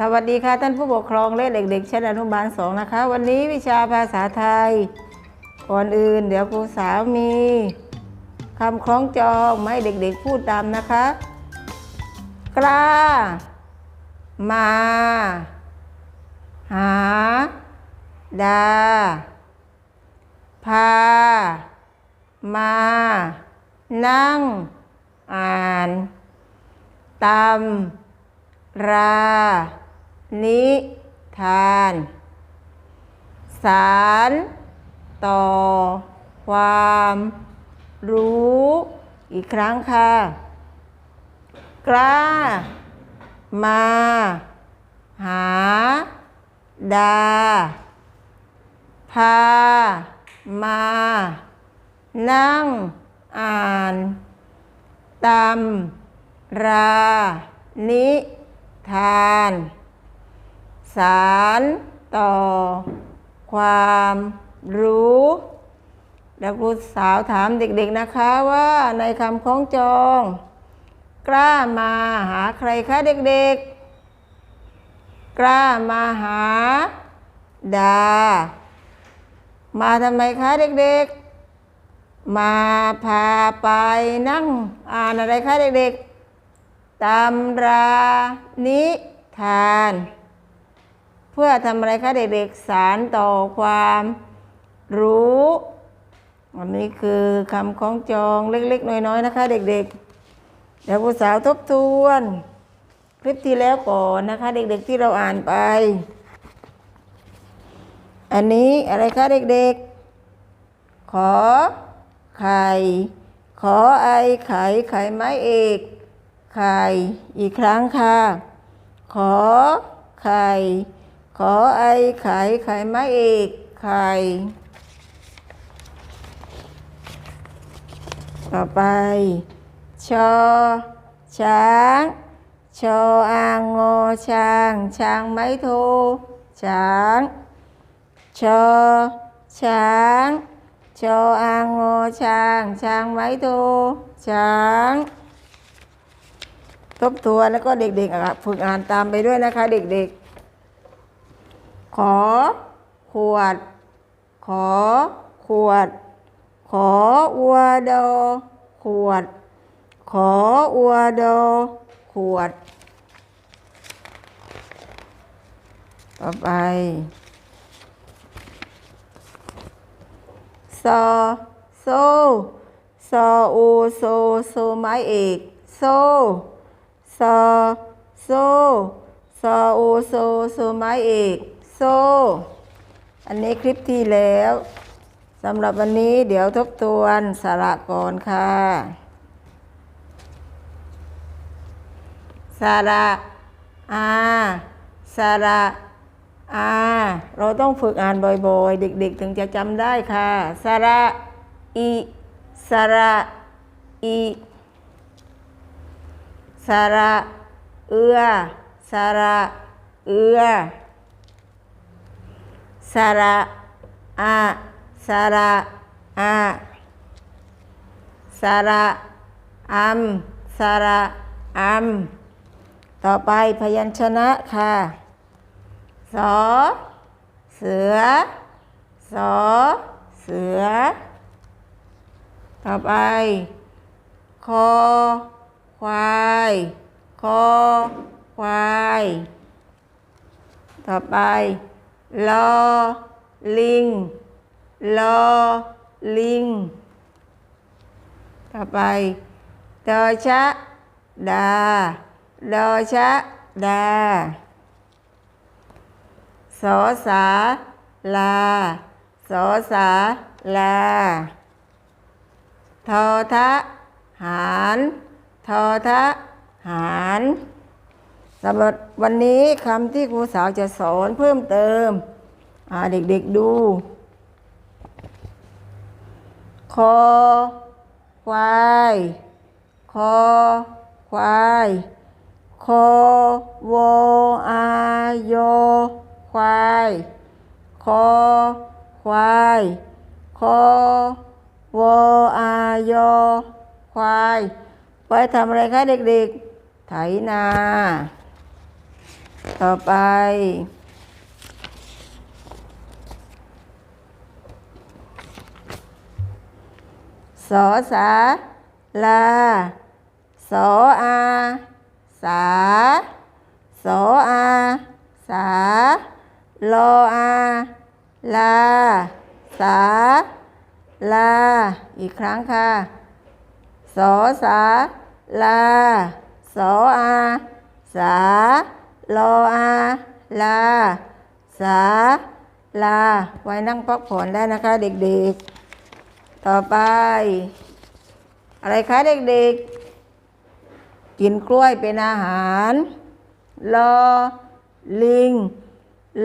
สวัสดีค่ะท่านผู้ปกครองและเด็กๆชั้นอนุบาลสองนะคะ วันนี้วิชาภาษาไทย ก่อนอื่น เดี๋ยวครูสาวมีคำคล้องจองมาให้เด็กๆพูดตามนะคะ กล้า มา หา ดา พา มา นั่ง อ่านตำรา นิทาน สารต่อ ความรู้อีกครั้งค่ะ กล้า มา หา ดา พา มา นั่ง อ่านตำรา นิทาน สารต่อความรู้ แล้วครูสาวถามเด็กๆนะคะว่าในคำคล้องจอง กล้ามาหาใครคะเด็กๆ กล้ามาหาดา มาทำไมคะเด็กๆ มาพาไปนั่งอ่านอะไรคะเด็กๆตำรานิทาน พื่อทำอะไรคะเด็กๆสารต่อความรู้อันนี้คือคำคล้องจองเล็กๆ น้อยๆนะคะ เด็กๆ เดี๋ยวผู้สาวทบทวน คลิปที่แล้วก่อนนะคะ เด็กๆที่เราอ่านไป อันนี้อะไรคะเด็กๆ ขอไข่ ขอไอไข่ไข่ไม้เอกไข่อีกครั้งค่ะ ขอไข่ ขอไอไข่ไข่ไม้เอกไข่ ต่อไป ชอ ช้าง ชออางงอช้าง ช้างไม้โท ช้าง ชอ ช้างชออางงอช้าง ช้างไม้โท ช้างทบทวนแล้วก็เด็กๆฝึกอ่านตามไปด้วยนะคะเด็กๆ ขอ ขวด ขอ ขวด ขออัวดอขวด ขออัวดอขวด ต่อไปซอโซซออูโซโซไม้เอกโซซอโซซออูโซโซไม้เอก โซ อันนี้คลิปที่แล้วสำหรับวันนี้เดี๋ยวทบทวนสาระก่อนค่ะสาระอาสาระอาเราต้องฝึกอ่านบ่อยๆ เด็กๆ ถึงจะจำได้ค่ะสาระอีสาระอีสาระเอือสาระเอือ สาระอาสาระอาสาระอัมสาระอัมต่อไปพยัญชนะค่ะสอเสือสอเสือ ต่อไป คอ ควาย คอ ควาย ต่อไป ลอ ลิง ลอ ลิง ต่อไป ดอชะ ดา ดอชะ ดา สอสา ลา สอสา ลา ทอทะ หาร ทอทะ หาร สำหรับวันนี้คำที่ครูสาวจะสอนเพิ่มเติมเด็กๆดูคอควายคอควายคอวอายอควายคอควายคอวอายอควายไว้ทำอะไรคะเด็กๆ ไถนา ต่อไป สอสาลา สออา สา สออา สา ลออา ลา สา ลา อีกครั้งค่ะ สอสาลา สออา สา ลออาลา สา ลา ไว้นั่งพักผ่อนได้นะคะ เด็กๆ ต่อไป อะไรคะเด็กๆ กินกล้วยเป็นอาหาร ลอ ลิง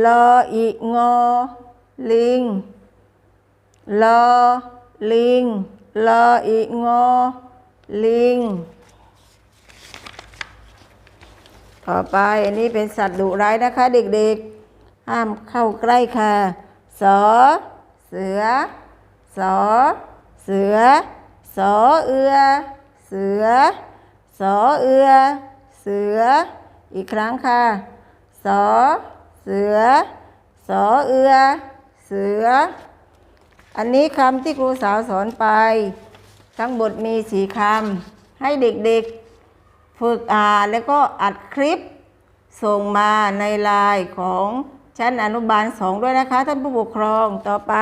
ลออีงอ ลิง ลอ ลิง ลออีงอ ลิง ต่อไปอันนี้เป็นสัตว์ดุร้ายนะคะ เด็กๆ ห้ามเข้าใกล้ค่ะสอเสือสอเสือสอเอือ เสือสอเอือ เสือ อีกครั้งค่ะสอเสือสอเอือ เสือ อันนี้คำที่ครูสาวสอนไป ทั้งหมดมีสี่คำให้เด็กๆ ฝึกอ่านแล้วก็อัดคลิป ส่งมาในไลน์ของชั้นอนุบาลสองด้วยนะคะ ท่านผู้ปกครองต่อไป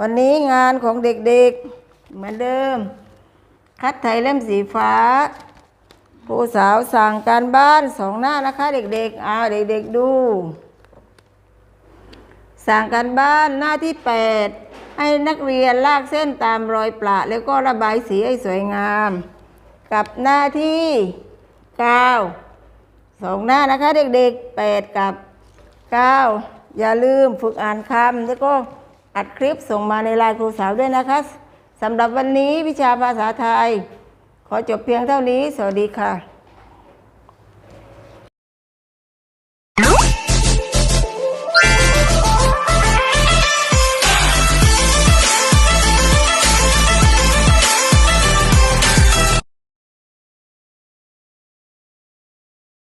วันนี้งานของเด็กๆเหมือนเดิม คัดไทยเล่มสีฟ้าครูสาวสั่งการบ้านสองหน้านะคะ เด็กๆเอาเด็กๆดู สั่งการบ้านหน้าที่ 8 ให้นักเรียนลากเส้นตามรอยประแล้วก็ระบายสีให้สวยงาม กับหน้าที่9สองหน้านะคะเด็กๆ 8 กับ 9 อย่าลืมฝึกอ่านคำแล้วก็อัดคลิปส่งมาในไลน์ครูสาวด้วยนะคะสำหรับวันนี้วิชาภาษาไทย ขอจบเพียงเท่านี้ สวัสดีค่ะ